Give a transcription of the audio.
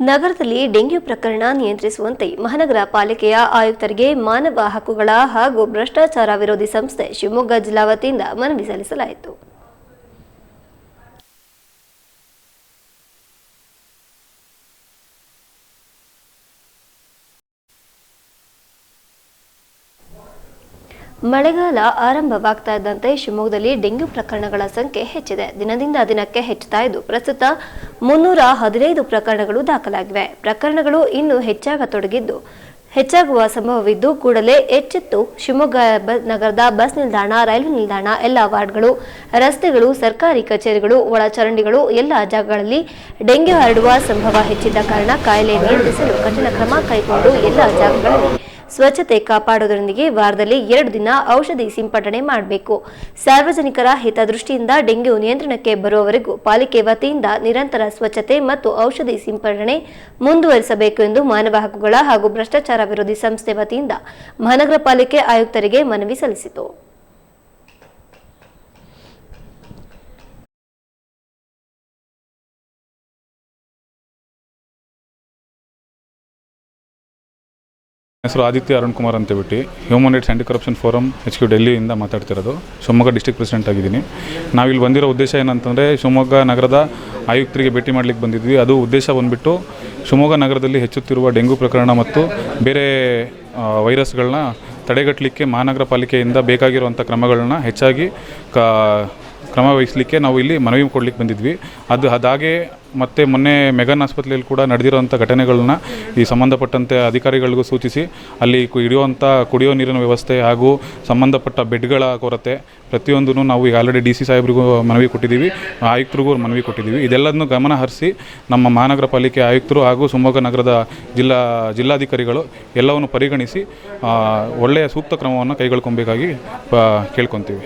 ನಗರದಲ್ಲಿ ಡೆಂಗ್ಯೂ ಪ್ರಕರಣ ನಿಯಂತ್ರಿಸುವಂತೆ ಮಹಾನಗರ ಪಾಲಿಕೆಯ ಆಯುಕ್ತರಿಗೆ ಮಾನವ ಹಕ್ಕುಗಳ ಹಾಗೂ ಭ್ರಷ್ಟಾಚಾರ ವಿರೋಧಿ ಸಂಸ್ಥೆ ಶಿವಮೊಗ್ಗ ಜಿಲ್ಲಾ ವತಿಯಿಂದ ಮನವಿ ಸಲ್ಲಿಸಲಾಯಿತು. ಮಳೆಗಾಲ ಆರಂಭವಾಗ್ತಾ ಇದ್ದಂತೆ ಶಿವಮೊಗ್ಗದಲ್ಲಿ ಡೆಂಗ್ಯೂ ಪ್ರಕರಣಗಳ ಸಂಖ್ಯೆ ಹೆಚ್ಚಿದೆ. ದಿನದಿಂದ ದಿನಕ್ಕೆ ಹೆಚ್ಚುತ್ತಾ ಇದ್ದು, ಪ್ರಸ್ತುತ ಮುನ್ನೂರ ಹದಿನೈದು ಪ್ರಕರಣಗಳು ದಾಖಲಾಗಿವೆ. ಪ್ರಕರಣಗಳು ಇನ್ನೂ ಹೆಚ್ಚಾಗತೊಡಗಿದ್ದು ಹೆಚ್ಚಾಗುವ ಸಂಭವವಿದ್ದು, ಕೂಡಲೇ ಎಚ್ಚೆತ್ತು ಶಿವಮೊಗ್ಗ ನಗರದ ಬಸ್ ನಿಲ್ದಾಣ, ರೈಲ್ವೆ ನಿಲ್ದಾಣ, ಎಲ್ಲ ವಾರ್ಡ್ಗಳು, ರಸ್ತೆಗಳು, ಸರ್ಕಾರಿ ಕಚೇರಿಗಳು, ಒಳಚರಂಡಿಗಳು, ಎಲ್ಲ ಜಾಗಗಳಲ್ಲಿ ಡೆಂಗ್ಯೂ ಹರಡುವ ಸಂಭವ ಹೆಚ್ಚಿದ್ದ ಕಾರಣ ಕಾಯಿಲೆ ನಿಯಂತ್ರಿಸಲು ಕಠಿಣ ಕ್ರಮ ಕೈಗೊಂಡು ಎಲ್ಲ ಜಾಗಗಳಲ್ಲಿ ಸ್ವಚ್ಛತೆ ಕಾಪಾಡುವುದರೊಂದಿಗೆ ವಾರದಲ್ಲಿ ಎರಡು ದಿನ ಔಷಧಿ ಸಿಂಪಡಣೆ ಮಾಡಬೇಕು. ಸಾರ್ವಜನಿಕರ ಹಿತದೃಷ್ಟಿಯಿಂದ ಡೆಂಗ್ಯೂ ನಿಯಂತ್ರಣಕ್ಕೆ ಬರುವವರೆಗೂ ಪಾಲಿಕೆ ವತಿಯಿಂದ ನಿರಂತರ ಸ್ವಚ್ಛತೆ ಮತ್ತು ಔಷಧಿ ಸಿಂಪಡಣೆ ಮುಂದುವರಿಸಬೇಕು ಎಂದು ಮಾನವ ಹಕ್ಕುಗಳ ಹಾಗೂ ಭ್ರಷ್ಟಾಚಾರ ವಿರೋಧಿ ಸಂಸ್ಥೆ ವತಿಯಿಂದ ಮಹಾನಗರ ಪಾಲಿಕೆ ಆಯುಕ್ತರಿಗೆ ಮನವಿ ಸಲ್ಲಿಸಿತು. ಹೆಸರು ಆದಿತ್ಯ ಅರುಣ್ ಕುಮಾರ್ ಅಂತ ಬಿಟ್ಟು human rights anti corruption forum H Q ಡೆಲ್ಲಿಯಿಂದ ಮಾತಾಡ್ತಿರೋದು. ಶಿವಮೊಗ್ಗ ಡಿಸ್ಟಿಕ್ ಪ್ರೆಸಿಡೆಂಟ್ ಆಗಿದ್ದೀನಿ. ನಾವಿಲ್ಲಿ ಬಂದಿರೋ ಉದ್ದೇಶ ಏನಂತಂದರೆ ಶಿವಮೊಗ್ಗ ನಗರದ ಆಯುಕ್ತರಿಗೆ ಭೇಟಿ ಮಾಡಲಿಕ್ಕೆ ಬಂದಿದ್ವಿ. ಅದು ಉದ್ದೇಶ ಬಂದುಬಿಟ್ಟು ಶಿವಮೊಗ್ಗ ನಗರದಲ್ಲಿ ಹೆಚ್ಚುತ್ತಿರುವ ಡೆಂಗು ಪ್ರಕರಣ ಮತ್ತು ಬೇರೆ ವೈರಸ್ಗಳನ್ನ ತಡೆಗಟ್ಟಲಿಕ್ಕೆ ಮಹಾನಗರ ಪಾಲಿಕೆಯಿಂದ ಬೇಕಾಗಿರುವಂಥ ಕ್ರಮಗಳನ್ನ ಹೆಚ್ಚಾಗಿ ಕ ಕ್ರಮ ವಹಿಸಲಿಕ್ಕೆ ನಾವು ಇಲ್ಲಿ ಮನವಿ ಕೊಡ್ಲಿಕ್ಕೆ ಬಂದಿದ್ವಿ. ಅದು ಅದಾಗೆ ಮತ್ತು ಮೊನ್ನೆ ಮೆಗನ್ ಆಸ್ಪತ್ರೆಯಲ್ಲಿ ಕೂಡ ನಡೆದಿರುವಂಥ ಘಟನೆಗಳನ್ನ ಈ ಸಂಬಂಧಪಟ್ಟಂತೆ ಅಧಿಕಾರಿಗಳಿಗೂ ಸೂಚಿಸಿ, ಅಲ್ಲಿ ಇಡಿಯುವಂಥ ಕುಡಿಯೋ ನೀರಿನ ವ್ಯವಸ್ಥೆ ಹಾಗೂ ಸಂಬಂಧಪಟ್ಟ ಬೆಡ್ಗಳ ಕೊರತೆ ಪ್ರತಿಯೊಂದನ್ನು ನಾವು ಈಗ ಆಲ್ರೆಡಿ ಡಿ ಸಿ ಸಾಹೇಬ್ರಿಗೂ ಮನವಿ ಕೊಟ್ಟಿದ್ದೀವಿ, ಆಯುಕ್ತರಿಗೂ ಮನವಿ ಕೊಟ್ಟಿದ್ದೀವಿ. ಇದೆಲ್ಲದನ್ನು ಗಮನ ಹರಿಸಿ ನಮ್ಮ ಮಹಾನಗರ ಪಾಲಿಕೆ ಆಯುಕ್ತರು ಹಾಗೂ ಶಿವಮೊಗ್ಗ ನಗರದ ಜಿಲ್ಲಾ, ಜಿಲ್ಲಾಧಿಕಾರಿಗಳು ಎಲ್ಲವನ್ನು ಪರಿಗಣಿಸಿ ಒಳ್ಳೆಯ ಸೂಕ್ತ ಕ್ರಮವನ್ನು ಕೈಗೊಳ್ಕೊಬೇಕಾಗಿ ಕೇಳ್ಕೊತೀವಿ.